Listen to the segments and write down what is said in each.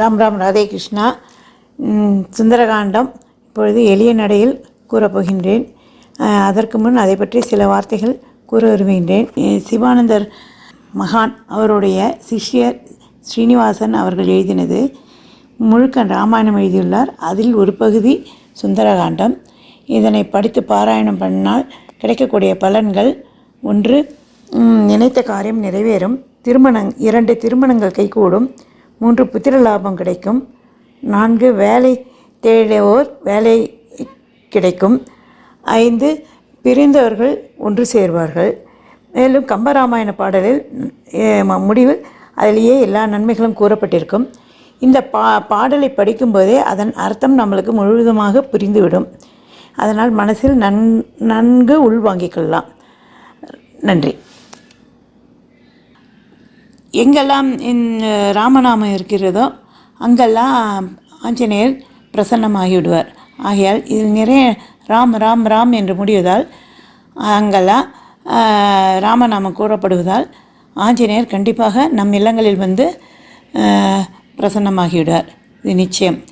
ராம் ராம் ராதே கிருஷ்ணா. சுந்தரகாண்டம். இப்பொழுது எளிய நடையில் கூறப்போகின்றேன். அதற்கு முன் அதை பற்றி சில வார்த்தைகள் கூற வருகின்றேன். சிவானந்தர் மகான் அவருடைய சிஷ்யர் ஸ்ரீனிவாசன் அவர்கள் எழுதினது. முழுக்க ராமாயணம் எழுதியுள்ளார். அதில் ஒரு பகுதி சுந்தரகாண்டம். இதனை படித்து பாராயணம் பண்ணால் கிடைக்கக்கூடிய பலன்கள் ஒன்று நினைத்த காரியம் நிறைவேறும். திருமணம் இரண்டு திருமணங்கள் கைகூடும். மூன்று புத்திர லாபம் கிடைக்கும். நான்கு வேலை தேடுவோர் வேலை கிடைக்கும். ஐந்து பிரிந்தவர்கள் ஒன்று சேர்வார்கள். மேலும் கம்பராமாயண பாடலில் முடிவு முடிவில் அதிலேயே எல்லா நன்மைகளும் கூறப்பட்டிருக்கும். இந்த பா பாடலை படிக்கும்போதே அதன் அர்த்தம் நம்மளுக்கு முழுவதுமாக புரிந்துவிடும். அதனால் மனசில் நன் நன்கு உள்வாங்கிக் கொள்ளலாம் நன்றி. எங்கெல்லாம் ராமநாமம் இருக்கிறதோ அங்கெல்லாம் ஆஞ்சநேயர் பிரசன்னமாகி விடுவார் ஆகையால் இதில் நிறைய ராம் ராம் ராம் என்று முடிவதால் அங்கெல்லாம் ராமநாமம் கூறப்படுவதால் ஆஞ்சநேயர் கண்டிப்பாக நம் இல்லங்களில் வந்து பிரசன்னமாகிவிடுவார். இது நிச்சயம்.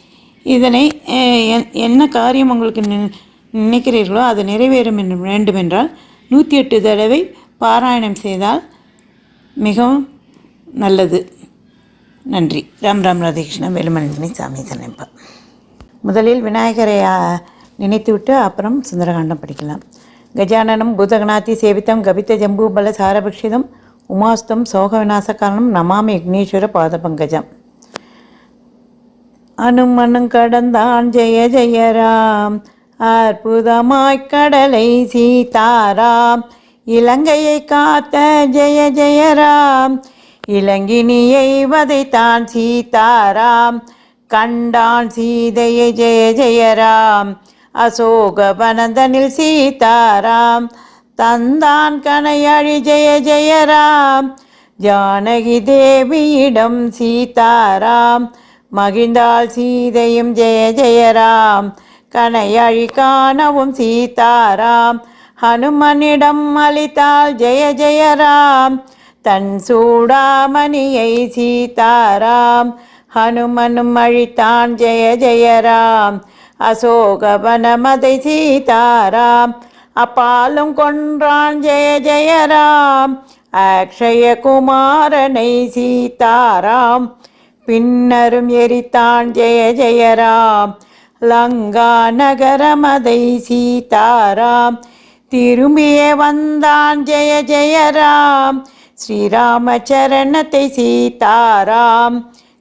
இதனை என்- என்ன காரியம் உங்களுக்கு நி- நினைக்கிறீர்களோ அது நிறைவேறும் வேண்டுமென்றால் நூற்றி எட்டு தடவை பாராயணம் செய்தால் மிகவும் நல்லது. நன்றி. ராம் ராம் ராதகிருஷ்ணன் வேலுமணி சாமி சனைப்பா முதலில் விநாயகரை நினைத்துவிட்டு அப்புறம் சுந்தரகாண்டம் படிக்கலாம். கஜானனம் பூதகணாதி சேவித்தம் கபித்த ஜம்பூபல சாரபக்ஷிதம் உமாஸ்தம் சோக விநாச காரணம் நமாமி யக்னேஸ்வர பாதபங்கஜம் அனுமனும் கடந்தான் ஜெய ஜெயராம் அற்புதமாய் கடலை சீதாராம் இலங்கையை காத்த ஜெய ஜெயராம் இளங்கினியை வதைத்தான் சீதாராம் கண்டான் சீதையை ஜெய ஜெயராம். அசோக வனந்தனில் சீதாராம் தந்தான் கனையழி ஜெய ஜெயராம். ஜானகி தேவியிடம் சீதாராம் மகிழ்ந்தாள் சீதையும் ஜெய ஜெயராம். கனையழி காணவும் சீதாராம் ஹனுமனிடம் அளித்தாள் ஜெய ஜெயராம். தன் சூடாமணியை சீதாராம் ஹனுமனும் அழித்தான் ஜெய ஜெயராம் அசோகவனமதை சீதாராம் அப்பாலும் கொன்றான் ஜெய ஜெயராம் அக்ஷய குமாரனை சீதாராம் பின்னரும் எரித்தான் ஜெய ஜெயராம் லங்கா நகரமதை சீதாராம் திரும்பிய வந்தான் ஜெய ஜெயராம் ஸ்ரீராமச்சரணத்தை சீதாராம்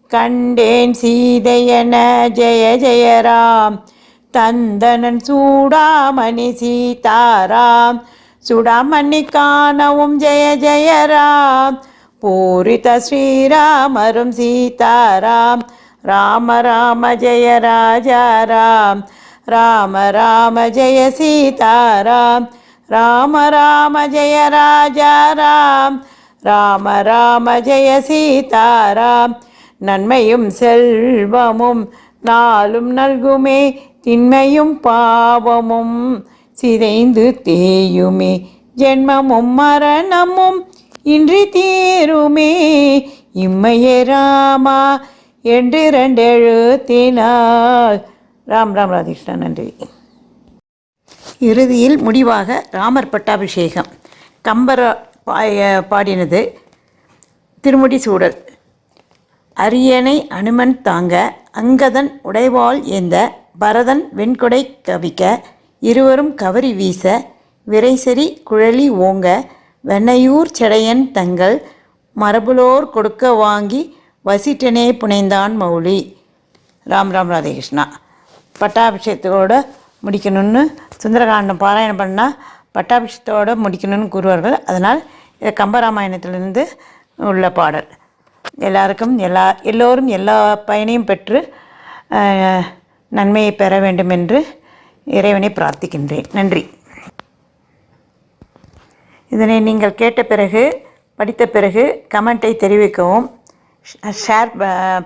கண்டேன் சீதையன ஜெய ஜெயராம். தந்தனன் சூடாமணி சீதாராம் சுடாமணி காணவும் ஜெய ஜெயராம். பூரித ஸ்ரீராமரும் சீதாராம் ராம ராம ஜெய ராஜாராம் ராம. ராம ஜெய சீதாராம் ராம ராம ஜெய ராஜா ராம ராம ஜெய சீதாராம். நன்மையும் செல்வமும் நாளும் நல்குமே திண்மையும் பாவமும் சிதைந்து தேயுமே. ஜென்மமும் மரணமும் இன்றி தீருமே. இம்மையே ராமா என்று ரெண்டெழுத்தினாள் ராம் ராம் ராதிகிருஷ்ணன் நன்றி. இறுதியில் முடிவாக ராமர் பட்டாபிஷேகம். கம்பர பாடினது. திருமுடி சூடல். அரியணை அனுமன் தாங்க அங்கதன் உடைவாள் ஏந்த பரதன் வெண்கொடை கவிக்க இருவரும் கவரி வீச விரைசரி குழலி ஓங்க வெண்ணையூர் செடையன் தங்கள் மரபுலோர் கொடுக்க வாங்கி வசிட்டனே புனைந்தான் மௌலி. ராம் ராம் ராதேகிருஷ்ணா. பட்டாபிஷேகத்தோடு முடிக்கணும்னு சுந்தரகாண்டம் பாராயணம் பண்ணால் பட்டாபிஷத்தோடு முடிக்கணும்னு கூறுவார்கள். அதனால் கம்பராமாயணத்திலிருந்து உள்ள பாடல். எல்லாருக்கும் எல்லா எல்லோரும் எல்லா பயனையும் பெற்று நன்மையை பெற வேண்டும் என்று இறைவனை பிரார்த்திக்கின்றேன். நன்றி. இதனை நீங்கள் கேட்ட பிறகு படித்த பிறகு கமெண்ட்டை தெரிவிக்கவும் ஷேர்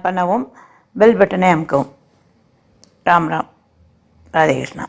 பண்ணவும் பெல் பட்டனை அமுக்கவும். ராம் ராம். ராதே கிருஷ்ணா.